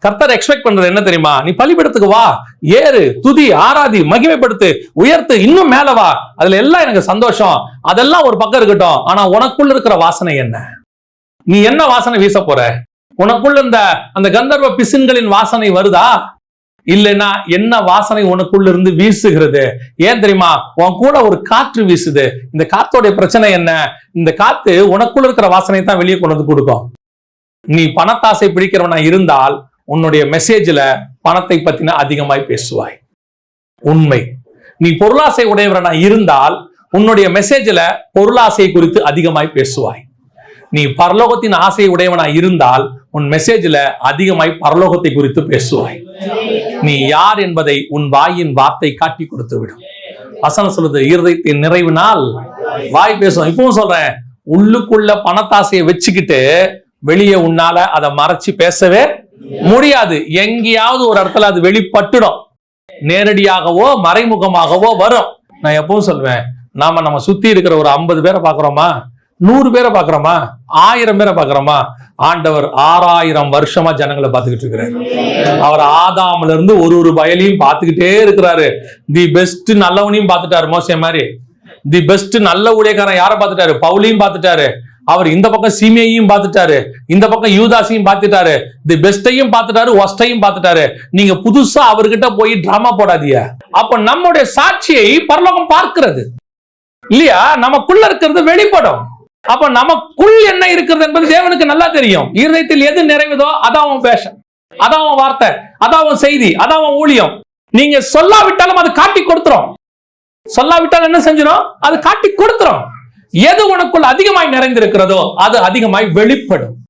கர்த்தர் எக்ஸ்பெக்ட் பண்றது என்ன தெரியுமா? நீ பள்ளிப்பிடத்துக்கு வா ஏறு துதி ஆராதி மகிமைப்படுத்து உயர்த்து இன்னும் மேல வா. அதுல எல்லாம் எனக்கு சந்தோஷம். அதெல்லாம் ஒரு பக்கம் இருக்கட்டும். ஆனா உனக்குள்ள இருக்கிற வாசனை என்ன? நீ என்ன வாசனை வீச போற? உனக்குள்ள இந்த அந்த கந்தர்வ பிசின்களின் வாசனை வருதா? இல்லைன்னா என்ன வாசனை உனக்குள்ள இருந்து வீசுகிறது? ஏன் தெரியுமா? உன் கூட ஒரு காற்று வீசுது. இந்த காத்தோடைய பிரச்சனை என்ன? இந்த காத்து உனக்குள்ள இருக்கிற வாசனை தான் வெளியே கொண்டு வந்து கொடுக்கும். நீ பணத்தாசை பிடிக்கிறவனா இருந்தால் உன்னுடைய மெசேஜ்ல பணத்தை பத்தின அதிகமாய் பேசுவாய். உண்மை. நீ பொருளாசை உடையவரனா இருந்தால் உன்னுடைய மெசேஜ்ல பொருளாசை குறித்து அதிகமாய் பேசுவாய். நீ பரலோகத்தின் ஆசை உடையவனா இருந்தால் உன் மெசேஜ்ல அதிகமாய் பரலோகத்தை குறித்து பேசுவாய். நீ யார் என்பதை உன் வாயின் வார்த்தை காட்டி கொடுத்து விடும் வசனம் சொல்லுது இருதயத்தின் நிறைவினால் வாய் பேசுவோம் இப்பவும் சொல்றேன் உள்ளுக்குள்ள பணத்தாசையை வச்சுக்கிட்டு வெளியே உன்னால அதை மறைச்சு பேசவே முடியாது. எங்கேயாவது ஒரு இடத்துல அது வெளிப்பட்டுடும். நேரடியாகவோ மறைமுகமாகவோ வரும். நான் எப்பவும் சொல்வேன் நாம நம்ம சுத்தி இருக்கிற ஒரு ஐம்பது பேரை பாக்குறோமா நூறு பேரை பாக்குறோமா ஆயிரம் பேரை பாக்குறோமா ஆண்டவர் ஆறாயிரம் வருஷமா ஜனங்களை பார்த்துக்கிட்டு இருக்கிறாரு. அவர் ஆதாம்ல இருந்து ஒரு ஒரு வயலையும் பார்த்துக்கிட்டே இருக்கிறாரு. தி பெஸ்ட் நல்லவனையும் பார்த்துட்டாரு மோசிய மாதிரி. தி பெஸ்ட் நல்ல ஊழியக்காரன் யாரை பார்த்துட்டாரு? பவுலையும் பார்த்துட்டாரு. அவர் இந்த பக்கம் சீமையையும் பார்த்துட்டாரு. இந்த பக்கம் யூதாசையும் பார்த்துட்டாரு. தி பெஸ்டையும் பார்த்துட்டாரு ஒஸ்டையும் பார்த்துட்டாரு. நீங்க புதுசா அவர்கிட்ட போய் டிராமா போடாதீங்க. அப்ப நம்முடைய சாட்சியை பரலோகம் பார்க்கிறது. இல்லையா? நமக்குள்ள இருக்கிறது வெளிப்படும். அப்ப நமக்குள் என்ன இருக்கிறது என்பது தேவனுக்கு நல்லா தெரியும். இருதயத்தில் எது நிறைவுதோ அதான் அவன் பேஷன் அதான் அவன் வார்த்தை. அதான் அவன் செய்தி. அதான் அவன் ஊழியம். நீங்க சொல்லாவிட்டாலும் அது காட்டி கொடுத்துரும். சொல்லாவிட்டால் என்ன செஞ்சிடும் அது காட்டி கொடுத்துரும். எது உனக்குள் அதிகமாய் நிறைந்திருக்கிறதோ அது அதிகமாய் வெளிப்படும்.